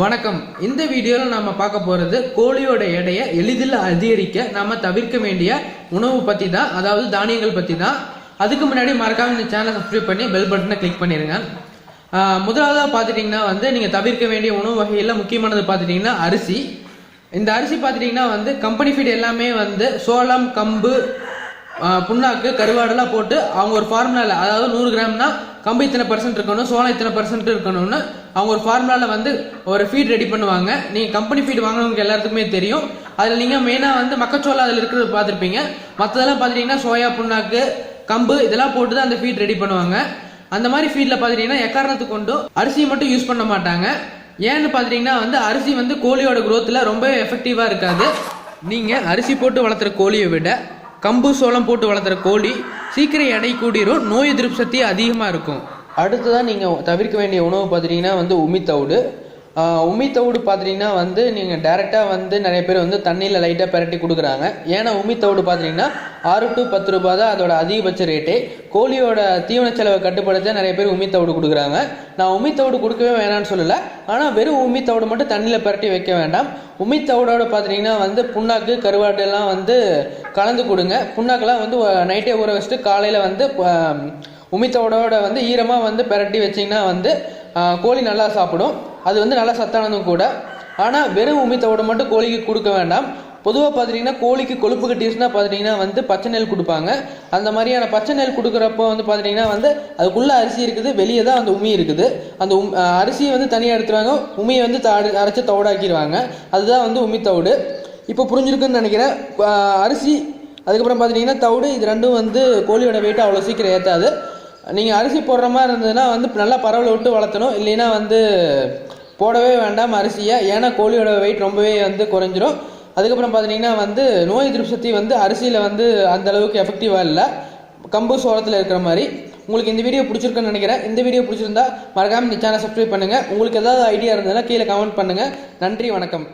வணக்கம். இந்த வீடியோவில் நம்ம பார்க்க போகிறது கோழியோட எடையை எளிதில் அதிகரிக்க நாம தவிர்க்க வேண்டிய உணவு பற்றி தான் அதாவது தானியங்கள் பற்றி தான். அதுக்கு முன்னாடி மறக்காம இந்த சேனலை சப்ஸ்கிரைப் பண்ணி பெல் பட்டனை கிளிக் பண்ணிடுங்க முதலாவதாக பார்த்துட்டிங்கன்னா வந்து நீங்கள் தவிர்க்க வேண்டிய உணவு வகையில் முக்கியமானது பார்த்துட்டிங்கன்னா அரிசி. இந்த அரிசி பார்த்துட்டிங்கன்னா வந்து கம்பெனி ஃபீட் எல்லாமே வந்து சோளம் கம்பு புண்ணாக்கு கருவாடெல்லாம் போட்டு அவங்க ஒரு ஃபார்முலாவில் அதாவது நூறு கிராம்னா கம்பு இத்தனை பர்சன்ட் இருக்கணும் சோளம் இத்தனை பர்சன்ட் இருக்கணும்னு அவங்க ஒரு ஃபார்முலாவில் வந்து ஒரு ஃபீட் ரெடி பண்ணுவாங்க. நீங்கள் கம்பெனி ஃபீட் வாங்கினவங்க எல்லாத்துக்குமே தெரியும். அதில் நீங்கள் மெயினாக வந்து மக்கச்சோளம் அதில் இருக்கிறது பார்த்துருப்பீங்க. மற்றதெல்லாம் பார்த்துட்டிங்கன்னா சோயா புண்ணாக்கு கம்பு இதெல்லாம் போட்டு தான் அந்த ஃபீட் ரெடி பண்ணுவாங்க. அந்த மாதிரி ஃபீல்டில் பார்த்துட்டிங்கன்னா எக்காரணத்துக்கு கொண்டும் அரிசியை மட்டும் யூஸ் பண்ண மாட்டாங்க. ஏன்னு பார்த்துட்டிங்கன்னா வந்து அரிசி வந்து கோழியோட குரோத்தில் ரொம்ப எஃபெக்டிவாக இருக்காது. நீங்கள் அரிசி போட்டு வளர்த்துற கோழியை விட கம்பு சோளம் போட்டு வளர்த்துற கோழி சீக்கிரம் எடை கூடிரும் நோய் எதிர்ப்பு சக்தி அதிகமாக இருக்கும். அடுத்ததான் நீங்கள் தவிர்க்க வேண்டிய உணவு பார்த்துட்டிங்கன்னா வந்து உமித்தவுடு. உமித்தவுடு பார்த்துட்டிங்கன்னா வந்து நீங்கள் டேரெக்டாக வந்து நிறைய பேர் வந்து தண்ணியில் லைட்டாக பிரட்டி கொடுக்குறாங்க. ஏன்னா உமித்தவுடு பார்த்துட்டிங்கன்னா ஆறு டு பத்து ரூபாய் தான் அதோட அதிகபட்ச ரேட்டு கோழியோட தீவன செலவை கட்டுப்படுத்த நிறைய பேர் உமித்தவுடு கொடுக்குறாங்க. நான் உமித்தவுடு கொடுக்கவே வேணாம்னு சொல்லலை. ஆனால் வெறும் உமித்தவுடு மட்டும் தண்ணியில் பிரட்டி வைக்க வேண்டாம். உமித்தவுடோட பார்த்துட்டிங்கன்னா வந்து புண்ணாக்கு கருவாடு எல்லாம் வந்து கலந்து கொடுங்க. புண்ணாக்கெல்லாம் வந்து நைட்டே ஊற வச்சுட்டு காலையில் வந்து ஆஹ், வந்து ஈரமாக வந்து பிரட்டி வச்சிங்கன்னா வந்து கோழி நல்லா சாப்பிடும். அது வந்து நல்லா சத்தானதும் கூட. ஆனால் வெறும் உமித்தவுடை மட்டும் கோழிக்கு கொடுக்க வேண்டாம். பொதுவாக பார்த்துட்டிங்கன்னா கோழிக்கு கொழுப்பு கட்டிடுச்சுன்னா பார்த்துட்டிங்கன்னா வந்து பச்சை நெல் கொடுப்பாங்க. அந்த மாதிரியான பச்சை நெல் கொடுக்குறப்போ வந்து பார்த்துட்டிங்கன்னா வந்து அதுக்குள்ளே அரிசி இருக்குது வெளியே தான் அந்த உமி இருக்குது. அந்த உம் அரிசியை வந்து தனியாக எடுத்துருவாங்க. உமியை வந்து தாடு அரைச்சி தவிடாக்கிடுவாங்க அதுதான் வந்து உமி தவிடு. இப்போ புரிஞ்சிருக்குன்னு நினைக்கிறேன். அரிசி அதுக்கப்புறம் பார்த்துட்டிங்கன்னா தவிடு இது ரெண்டும் வந்து கோழியோட வெயிட் அவ்வளோ சீக்கிரம் ஏற்றாது நீங்கள் அரிசி போடுற மாதிரி இருந்ததுன்னா வந்து நல்லா பரவலை விட்டு வளர்த்தணும். இல்லைன்னா வந்து போடவே வேண்டாம் அரிசியை. ஏன்னா கோழியோட வெயிட் ரொம்பவே வந்து குறைஞ்சிரும். அதுக்கப்புறம் பார்த்தீங்கன்னா வந்து நோய் எதிர்ப்பு சக்தி வந்து அரிசியில் வந்து அந்த அளவுக்கு எஃபெக்டிவாக இல்லை. கம்பு சோளத்தில் இருக்கிற மாதிரி. உங்களுக்கு இந்த வீடியோ பிடிச்சிருக்குன்னு நினைக்கிறேன். இந்த வீடியோ பிடிச்சிருந்தா மறக்காமல் இந்த சேனல் சப்ஸ்கிரைப் பண்ணுங்கள் உங்களுக்கு ஏதாவது ஐடியா இருந்ததுன்னா கீழே கமெண்ட் பண்ணுங்கள் நன்றி வணக்கம்.